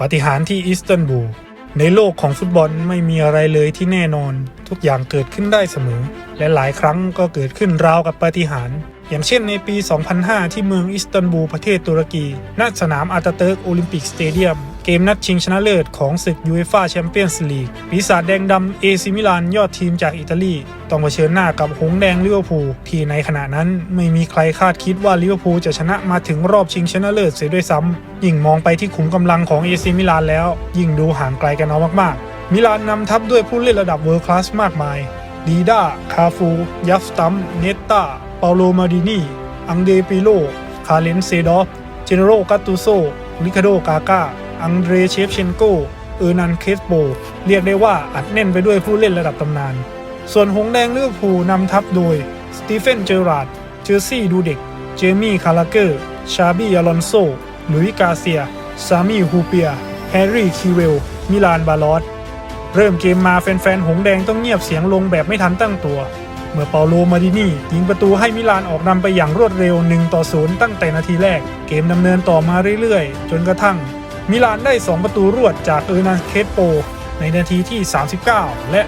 ปาฏิหาริย์ที่อิสตันบูลในโลกของฟุตบอลไม่มีอะไรเลยที่แน่นอน ทุกอย่างเกิดขึ้นได้เสมอ และหลายครั้งก็เกิดขึ้นราวกับปาฏิหาริย์อย่างเช่นในปี 2005 ที่เมืองอิสตันบูลประเทศตุรกีณสนามอาตาเติร์กโอลิมปิกสเตเดียม เกมนัดชิงชนะเลิศของศึกยูเอฟ่าแชมเปี้ยนส์ลีกปีศาจแดงดำเอซิมิลานยอดทีมจากอิตาลี ต้องเผชิญหน้ากับหงแดงลิเวอร์พูลที่ในขณะนั้นไม่มีใครคาดคิดว่าลิเวอร์พูลจะชนะมาถึงรอบชิงชนะเลิศเสียด้วยซ้ำ ยิ่งมองไปที่ขุมกำลังของเอซิมิลานแล้ว ยิ่งดูห่างไกลกันเอามากๆ มิลานนำทัพด้วยผู้เล่นระดับเวิร์คลาสมากมายดีด้าคาฟูยัฟตัมเนตตาเปาโลมาดินีอังเดปิโลคาเลนเซดอฟเจเนโรกาตูโซริคาโดกากา อังเดรเชฟเชนโกเออร์นันเคสโบ เรียกได้ว่าอัดแน่นไปด้วยผู้เล่นระดับตำนาน ส่วนหงแดงลิเวอร์พูลนำทัพโดย สตีเฟน เจอราร์ด เจอร์ซี่ ดูเด็ก เจมี่ คาราเกอร์ ชาบี้ อลอนโซ หลุยกาเซีย ซามี่ฮูเปีย แฮร์รี่ คีเวล มิลาน บาลอส เริ่มเกมมาแฟนๆ หงแดงต้องเงียบเสียงลงแบบไม่ทันตั้งตัว เมื่อเปาโล มาดินียิงประตูให้มิลานออกนำไปอย่างรวดเร็ว1ต่อ0ตั้งแต่นาทีแรก เกมดำเนินต่อมาเรื่อยๆ จนกระทั่ง มิลานได้ 2 ประตูรวดจากเออร์นันเคสโป ในนาทีที่ 39 และ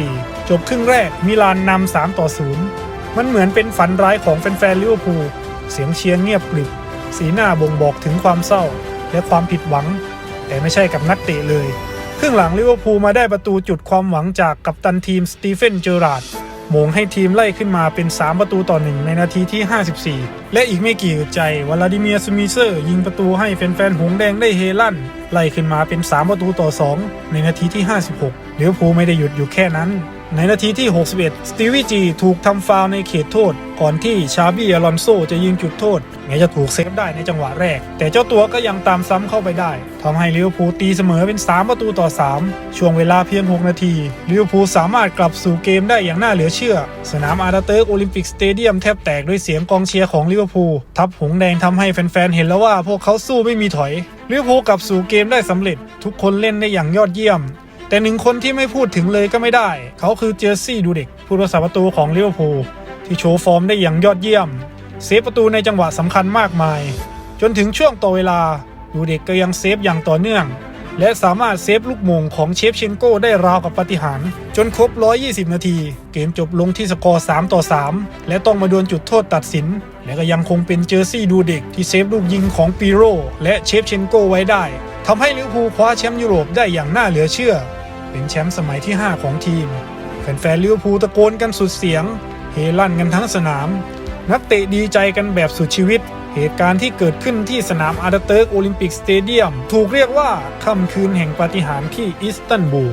44 จบครึ่งแรกมิลานนำ3ต่อ 0 มันเหมือนเป็นฝันร้ายของแฟนๆลิเวอร์พูลเสียงเชียร์เงียบกริบ สีหน้าบ่งบอกถึงความเศร้า และความผิดหวัง แต่ไม่ใช่กับนักเตะเลย ครึ่งหลังลิเวอร์พูลมาได้ประตูจุดความหวังจากกัปตันทีมสตีเฟนเจอราร์ด มงให้ทีมไล่ขึ้นมาเป็น 3 ประตูต่อหนึ่งในนาทีที่ 54 และอีกไม่กี่ใจวลาดิเมียร์สมิเซอร์ยิงประตูให้แฟนๆหงแดงได้เฮลั่น ไล่ขึ้นมาเป็น 3 ประตูต่อ 2 ในนาทีที่ 56ลิเวภูไม่ได้หยุดอยู่แค่นั้น ในนาทีที่ 61 สตีวีจีถูกทำฟาวในเขตโทษ ก่อนที่ชาบี้อลอนโซจะยิงจุดโทษ แม้จะถูกเซฟได้ในจังหวะแรก แต่เจ้าตัวก็ยังตามซ้ำเข้าไปได้ทำให้ลิเวอร์พูลตีเสมอเป็น 3 ประตูต่อ 3 ช่วงเวลาเพียง 6 นาทีลิเวอร์พูลสามารถกลับสู่เกมได้อย่างน่าเหลือเชื่อ สนามอาร์ตาเติร์โอลิมปิกสเตเดียมแทบแตกด้วยเสียงกองเชียร์ของลิเวอร์พูลทัพหงส์แดงทำให้แฟนๆเห็นแล้วว่าพวกเขาสู้ไม่มีถอยลิเวอร์พูลกลับสู่เกมได้สำเร็จ ทุกคนเล่นได้อย่างยอดเยี่ยม แต่หนึ่งคนที่ไม่พูดถึงเลยก็ไม่ได้ เขาคือเจอร์ซี่ดูเด็กผู้รักษาประตูของลิเวอร์พูลที่โชว์ฟอร์มได้อย่างยอดเยี่ยม เซฟประตูในจังหวะสำคัญมากมาย จนถึงช่วงต่อเวลาดูเด็กก็ยังเซฟอย่างต่อเนื่อง และสามารถเซฟลูกมงของเชฟเชนโก้ได้ราวกับปาฏิหาริย์จนครบ 120 นาที เกมจบลงที่สกอร์ 3 ต่อ 3 และต้องมาดวลจุดโทษตัดสิน และก็ยังคงเป็นเจอร์ซี่ดูเด็กที่เซฟลูกยิงของปีโรและเชฟเชนโก้ไว้ได้ทำให้ลิเวอร์พูลคว้าแชมป์ยุโรปได้อย่างน่าเหลือเชื่อ เป็นแชมป์สมัยที่ 5 ของทีม แฟนๆลิเวอร์พูลตะโกนกันสุดเสียง เฮลั่นกันทั้งสนาม นักเตะดีใจกันแบบสุดชีวิต เหตุการณ์ที่เกิดขึ้นที่สนามอาร์เตอร์กโอลิมปิกสเตเดียม ถูกเรียกว่าค่ำคืนแห่งปาฏิหาริย์ที่อิสตันบูล